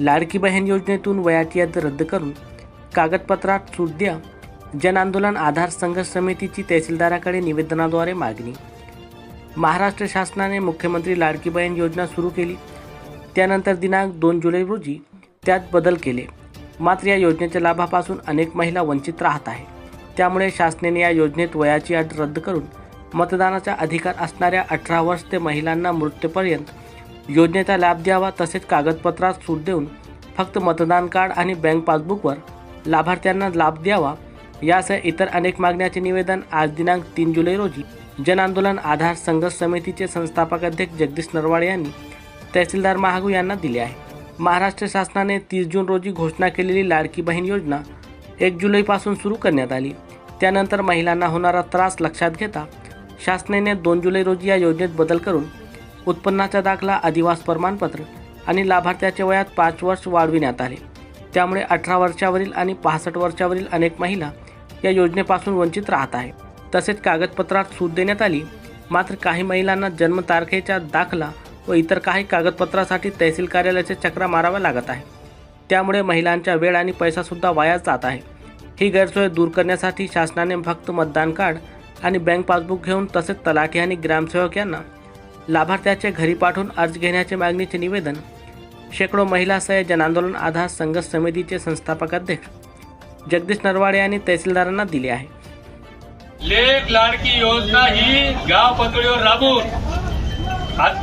लाडकी बहीण योजनेतून वयाची याद रद्द करून कागदपत्रात सूट द्या. जन आंदोलन आधार संघर्ष समितीची तहसीलदाराकडे निवेदनाद्वारे मागणी. महाराष्ट्र शासनाने मुख्यमंत्री लाडकी बहीण योजना सुरू केली. त्यानंतर दिनांक दोन जुलै रोजी त्यात बदल केले. मात्र या योजनेच्या लाभापासून अनेक महिला वंचित राहत आहे त्यामुळे शासनाने या योजनेत वयाची अट रद्द करून मतदानाचा अधिकार असणाऱ्या अठरा वर्ष ते महिलांना मृत्यूपर्यंत योजनेचा लाभ द्यावा तसेच कागदपत्रात सूट देऊन फक्त मतदान कार्ड आणि बँक पासबुकवर लाभार्थ्यांना लाभ द्यावा यासह इतर अनेक मागण्याचे निवेदन आज दिनांक तीन जुलै रोजी जन आंदोलन आधार संघर्ष समितीचे संस्थापक अध्यक्ष जगदीश नरवाडे यांनी तहसीलदार महागू यांना दिले आहे. महाराष्ट्र शासनाने तीस जून रोजी घोषणा केलेली लाडकी बहीण योजना एक जुलैपासून सुरू करण्यात आली. त्यानंतर महिलांना होणारा त्रास लक्षात घेता शासनाने दोन जुलै रोजी या योजनेत बदल करून उत्पन्नाचा दाखला अधिवास प्रमाणपत्र आणि लाभार्थ्याच्या वयात पाच वर्ष वाढविण्यात आले. त्यामुळे अठरा वर्षावरील आणि पासष्ट वर्षावरील अनेक महिला या योजनेपासून वंचित राहत आहे तसेच कागदपत्रात सूट देण्यात आली. मात्र काही महिलांना जन्मतारखेचा दाखला व इतर काही कागदपत्रासाठी तहसील कार्यालयाचे चक्रा माराव्या लागत आहे. त्यामुळे महिलांचा वेळ आणि पैसासुद्धा वाया जात आहे. ही गैरसोय दूर करण्यासाठी शासनाने फक्त मतदान कार्ड आणि बँक पासबुक घेऊन तसेच तलाठी आणि ग्रामसेवक यांना लाभार्थ्याच्या घरी पाठवून अर्ज घेण्याचे मागणीचे निवेदन शेकडो महिला महिलासह आंदोलन आधार संघर्ष समितीचे संस्थापक अध्यक्ष जगदीश नरवाडे यांनी तहसीलदारांना दिले आहे. लेख लाडकी योजना ही गाव पातळीवर राबवून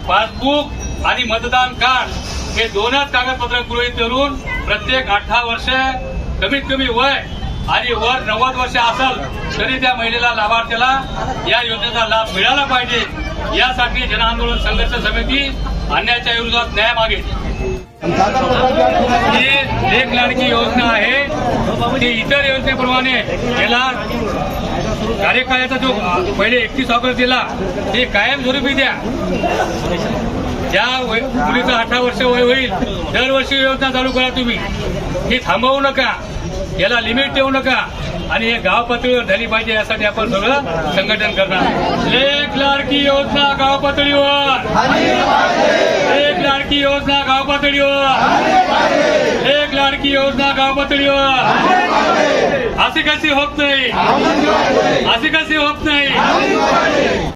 पासबुक आणि मतदान कार्ड हे दोनच कागदपत्र गृहित धरून प्रत्येक अठरा वर्ष कमीत कमी वय आणि वर नव्वद वर्ष असेल तरी त्या महिलेला लाभार्थ्याला या योजनेचा लाभ मिळाला पाहिजे. यासाठी जनआंदोलन संघर्ष समिती अन्यायाच्या विरोधात न्याय मागेल. ही लेख लाडकी योजना आहे. ती इतर योजनेप्रमाणे याला कार्यकाळाचा जो पहिले एकतीस ऑगस्ट दिला ते कायमस्वरूपी द्या. ज्या वय- मुलीचं अठरा वर्ष वय होईल दरवर्षी योजना चालू करा तुम्ही. ही थांबवू नका. याला लिमिट देऊ नका. आणि हे गाव पातळीवर झाली पाहिजे यासाठी आपण सगळं संघटन करणार लेख लाडकी योजना गाव पातळीवर. एक लाडकी योजना गाव पातळीवर. एक लाडकी योजना गाव पातळीवर. अशी कशी होत नाही? अशी कशी होत नाही?